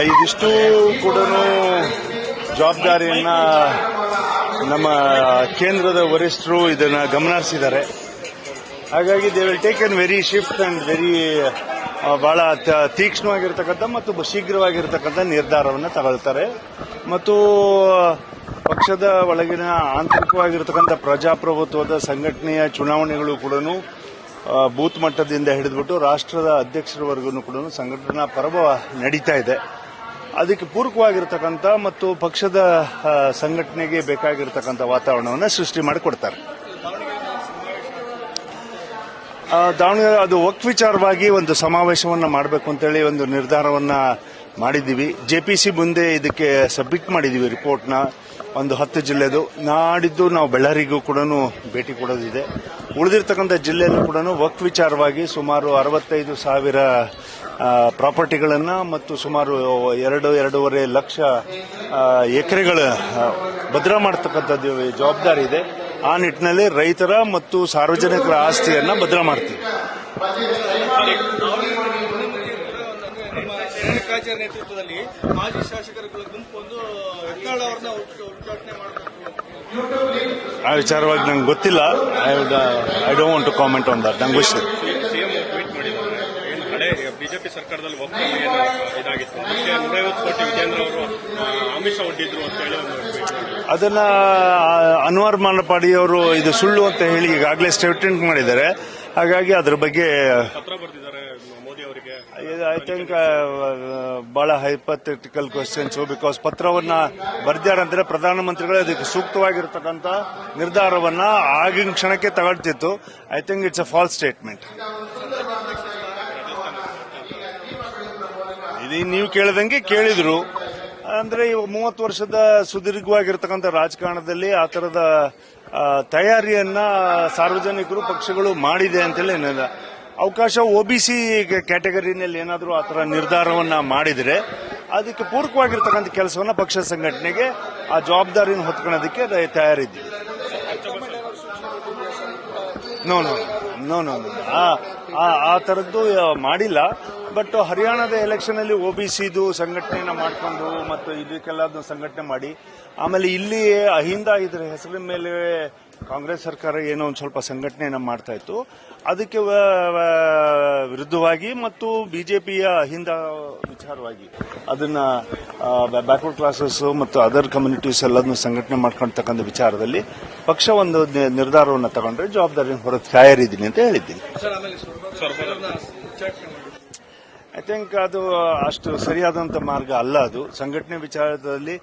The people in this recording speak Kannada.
ಇದಿಷ್ಟು ಕೂಡ ಜವಾಬ್ದಾರಿಯನ್ನ ನಮ್ಮ ಕೇಂದ್ರದ ವರಿಷ್ಠರು ಇದನ್ನ ಗಮನಿಸಿದ್ದಾರೆ ಹಾಗಾಗಿ they will take an very shift and very ಬಹಳ ತೀಕ್ಷ್ಣವಾಗಿರ್ತಕ್ಕಂಥ ಮತ್ತು ಶೀಘ್ರವಾಗಿರ್ತಕ್ಕಂಥ ನಿರ್ಧಾರವನ್ನು ತಗೊಳ್ತಾರೆ. ಮತ್ತು, ಪಕ್ಷದ ಒಳಗಿನ ಆಂತರಿಕವಾಗಿರ್ತಕ್ಕಂಥ ಪ್ರಜಾಪ್ರಭುತ್ವದ ಸಂಘಟನೆಯ ಚುನಾವಣೆಗಳು ಕೂಡ ಬೂತ್ ಮಟ್ಟದಿಂದ ಹಿಡಿದ್ಬಿಟ್ಟು ರಾಷ್ಟ್ರದ ಅಧ್ಯಕ್ಷರವರೆಗೂ ಕೂಡ ಸಂಘಟನಾ ಪರ್ವ ನಡೀತಾ ಇದೆ. ಅದಕ್ಕೆ ಪೂರಕವಾಗಿರ್ತಕ್ಕಂಥ ಮತ್ತು ಪಕ್ಷದ ಸಂಘಟನೆಗೆ ಬೇಕಾಗಿರ್ತಕ್ಕಂಥ ವಾತಾವರಣವನ್ನು ಸೃಷ್ಟಿ ಮಾಡಿಕೊಡ್ತಾರೆ. ದಾವಣಗೆರೆ ಅದು ಒಕ್ ವಿಚಾರವಾಗಿ ಒಂದು ಸಮಾವೇಶವನ್ನು ಮಾಡಬೇಕು ಅಂತೇಳಿ ಒಂದು ನಿರ್ಧಾರವನ್ನ ಮಾಡಿದ್ದೀವಿ. ಜೆಪಿಸಿ ಮುಂದೆ ಇದಕ್ಕೆ ಸಬ್ಮಿಟ್ ಮಾಡಿದ್ದೀವಿ ರಿಪೋರ್ಟ್ನ. ಒಂದು ಹತ್ತು ಜಿಲ್ಲೆದು. ನಾಡಿದ್ದು ನಾವು ಬಳ್ಳಾರಿಗೂ ಕೂಡ ಭೇಟಿ ಕೊಡೋದಿದೆ. ಉಳಿದಿರ್ತಕ್ಕಂಥ ಜಿಲ್ಲೆಯಲ್ಲೂ ಕೂಡ ವಕ್ ವಿಚಾರವಾಗಿ ಸುಮಾರು ಅರವತ್ತೈದು ಸಾವಿರ ಪ್ರಾಪರ್ಟಿಗಳನ್ನು ಮತ್ತು ಸುಮಾರು ಎರಡು, ಎರಡೂವರೆ ಲಕ್ಷ ಎಕರೆಗಳ ಭದ್ರ ಮಾಡತಕ್ಕಂಥದ್ದು ಜವಾಬ್ದಾರಿ ಇದೆ. ಆ ನಿಟ್ಟಿನಲ್ಲಿ ರೈತರ ಮತ್ತು ಸಾರ್ವಜನಿಕರ ಆಸ್ತಿಯನ್ನು ಭದ್ರ ಮಾಡ್ತೀವಿ. ರೇಣುಕಾಚಾರ್ಯ ನೇತೃತ್ವದಲ್ಲಿ ಮಾಜಿ ಶಾಸಕರ ಗುಂಪು ಒಂದು ಯತ್ನಾಳ್ ಅವ್ರನ್ನ ಉದ್ಘಾಟನೆ ಮಾಡಬೇಕು. ಆ ವಿಚಾರವಾಗಿ ನಂಗೆ ಗೊತ್ತಿಲ್ಲ. I would I don't want to comment on that ನಂಗೆ ಗೊತ್ತಿಲ್ಲ. ಸಿಎಂ ಟ್ವೀಟ್ ಮಾಡಿದ್ದಾರೆ. ಏನು ಹಳೆ ಬಿಜೆಪಿ ಸರ್ಕಾರದಲ್ಲಿ ಇದಾಗಿತ್ತು? ನೂರೈವತ್ತು ಕೋಟಿ ವಿಜೇಂದ್ರ ಅವರು ಆಮಿಷ ಒಡ್ಡಿದ್ರು ಅಂತ ಹೇಳಿ ಅದನ್ನ ಅನ್ವರ್ ಮಾನಪಾಡಿ ಅವರು ಇದು ಸುಳ್ಳು ಅಂತ ಹೇಳಿ ಈಗಾಗಲೇ ಸ್ಟೇಟ್ಮೆಂಟ್ ಮಾಡಿದ್ದಾರೆ. ಹಾಗಾಗಿ ಅದ್ರ ಬಗ್ಗೆ ಐ ಥಿಂಕ್ ಬಹಳ ಹೈಪಥೆಟಿಕಲ್ ಕ್ವಶನ್ಸ್ ಬಿಕಾಸ್ ಪತ್ರವನ್ನ ಬರ್ದ್ಯಾರಂದ್ರೆ ಪ್ರಧಾನಮಂತ್ರಿಗಳು ಅದಕ್ಕೆ ಸೂಕ್ತವಾಗಿರ್ತಕ್ಕಂಥ ನಿರ್ಧಾರವನ್ನ ಆಗಿನ ಕ್ಷಣಕ್ಕೆ ತಗೊಳ್ತಿತ್ತು. I think it's a false statement ಇದು ನೀವು ಕೇಳಿದಂಗೆ ಕೇಳಿದ್ರು. ಅಂದ್ರೆ ಇವಾಗ ಮೂವತ್ತು ವರ್ಷದ ಸುದೀರ್ಘವಾಗಿರ್ತಕ್ಕಂಥ ರಾಜಕಾರಣದಲ್ಲಿ ಆ ತರದ ತಯಾರಿಯನ್ನ ಸಾರ್ವಜನಿಕರು, ಪಕ್ಷಗಳು ಮಾಡಿದೆ ಅಂತೇಳಿ ಅವಕಾಶ ಸಿ ಕ್ಯಾಟಗರಿನಲ್ಲಿ ಏನಾದರೂ ಆ ಥರ ನಿರ್ಧಾರವನ್ನು ಮಾಡಿದರೆ ಅದಕ್ಕೆ ಪೂರಕವಾಗಿರ್ತಕ್ಕಂಥ ಕೆಲಸವನ್ನ ಪಕ್ಷ ಸಂಘಟನೆಗೆ, ಆ ಜವಾಬ್ದಾರಿಯನ್ನು ಹೊತ್ಕೊಳ್ಳೋದಕ್ಕೆ ತಯಾರಿದ್ದೀವಿ. ನೋ ನೋ ನೋ ನೋ ಆ- ಥರದ್ದು ಮಾಡಿಲ್ಲ. ಬಟ್ ಹರಿಯಾಣದ ಎಲೆಕ್ಷನ್ ಅಲ್ಲಿ ಒಬಿಸಿದು ಸಂಘಟನೆಯನ್ನ ಮಾಡಿಕೊಂಡು ಮತ್ತು ಇದಕ್ಕೆಲ್ಲ ಸಂಘಟನೆ ಮಾಡಿ, ಆಮೇಲೆ ಇಲ್ಲಿ ಅಹಿಂದ ಇದ್ರ ಹೆಸರಿನ ಮೇಲೆ ಕಾಂಗ್ರೆಸ್ ಸರ್ಕಾರ ಏನೋ ಒಂದು ಸ್ವಲ್ಪ ಸಂಘಟನೆಯನ್ನು ಮಾಡ್ತಾ ಇತ್ತು. ಅದಕ್ಕೆ ವಿರುದ್ಧವಾಗಿ ಮತ್ತು ಬಿಜೆಪಿಯ ಹಿಂದ ವಿಚಾರವಾಗಿ ಅದನ್ನ ಬ್ಯಾಕ್ವರ್ಡ್ ಕ್ಲಾಸಸ್ ಮತ್ತು ಅದರ್ ಕಮ್ಯುನಿಟೀಸ್ ಎಲ್ಲದನ್ನು ಸಂಘಟನೆ ಮಾಡ್ಕೊಳ್ತಕ್ಕಂಥ ವಿಚಾರದಲ್ಲಿ ಪಕ್ಷ ಒಂದು ನಿರ್ಧಾರವನ್ನು ತಗೊಂಡ್ರೆ ಜವಾಬ್ದಾರಿಯನ್ನು ಹೊರ ತಯಾರಿದ್ದೀನಿ ಅಂತ ಹೇಳಿದ್ದೀನಿ. ಐ ಥಿಂಕ್ ಅದು ಅಷ್ಟು ಸರಿಯಾದಂತ ಮಾರ್ಗ ಅಲ್ಲ ಅದು. ಸಂಘಟನೆ ವಿಚಾರದಲ್ಲಿ